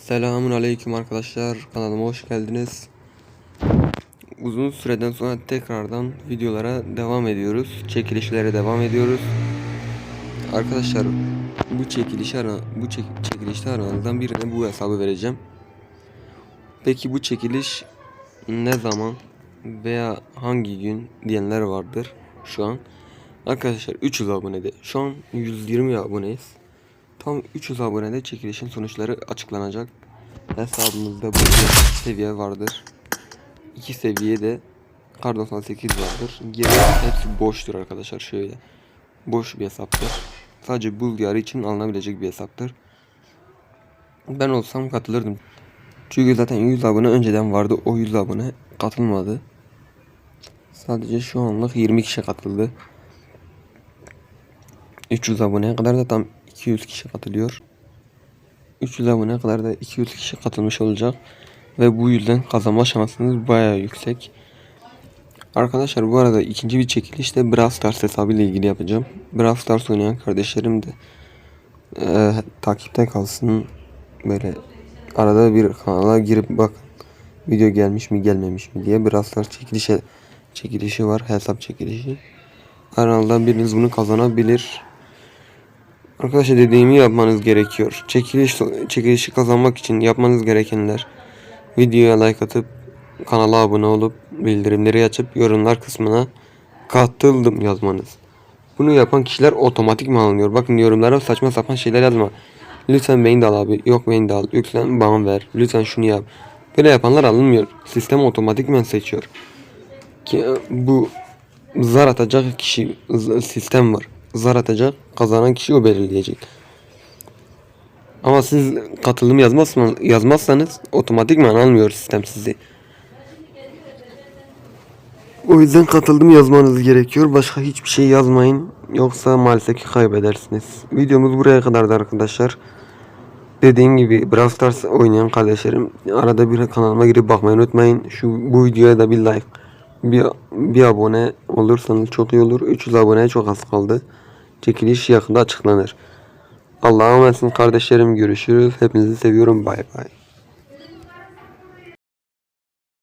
Selamun aleyküm arkadaşlar kanalıma hoş geldiniz. Uzun süreden sonra tekrardan videolara devam ediyoruz. Çekilişlere devam ediyoruz. Arkadaşlar bu çekiliş ara bu çek, çekilişte aranızdan birine bu hesabı vereceğim. Peki bu çekiliş ne zaman veya hangi gün diyenler vardır şu an. Arkadaşlar 300 abonede. Şu an 120 aboneyiz. Tam 300 abonede çekilişin sonuçları açıklanacak. Hesabımızda bu seviye vardır. İki seviye de kar 98 vardır. Geri hepsi boştur arkadaşlar şöyle. Boş bir hesaptır. Sadece bul diyarı için alınabilecek bir hesaptır. Ben olsam katılırdım. Çünkü zaten 100 abone önceden vardı. O 100 abone katılmadı. Sadece şu anlık 20 kişi katıldı. 300 aboneye kadar da tam 200 kişi katılıyor. 300 aboneye kadar da 200 kişi katılmış olacak. Ve bu yüzden kazanma şansınız bayağı yüksek. Arkadaşlar bu arada ikinci bir çekiliş de Brawl Stars hesabı ile ilgili yapacağım. Brawl Stars oynayan kardeşlerim de eee, takipte kalsın. Böyle arada bir kanala girip bak video gelmiş mi gelmemiş mi diye Brawl Stars çekilişi, çekilişi var. Hesap çekilişi. Aranızdan biriniz bunu kazanabilir. Arkadaşlar dediğimi yapmanız gerekiyor. Çekiliş çekilişi kazanmak için yapmanız gerekenler videoya like atıp kanala abone olup bildirimleri açıp yorumlar kısmına katıldım yazmanız. Bunu yapan kişiler otomatik mi alınıyor? Bakın yorumlara saçma sapan şeyler yazma. Lütfen beni de al abi. Yok beni de al. Lütfen bana ver. Lütfen şunu yap. Böyle yapanlar alınmıyor. Sistem otomatikmen seçiyor. Ki bu zar atacak kişi sistem var. Zar atacak kazanan kişi o belirleyecek. Ama siz katılım yazmazsanız, yazmazsanız otomatikman almıyor sistem sizi. O yüzden katıldım yazmanız gerekiyor. Başka hiçbir şey yazmayın. Yoksa maalesef ki kaybedersiniz. Videomuz buraya kadardı arkadaşlar. Dediğim gibi Brawl Stars oynayan kardeşlerim arada bir kanalıma girip bakmayı unutmayın. Şu bu videoya da bir like, bir, bir abone olursanız çok iyi olur. 300 aboneye çok az kaldı. Çekiliş yakında açıklanır. Allah'a emanet olun kardeşlerim. Görüşürüz. Hepinizi seviyorum. Bay bay.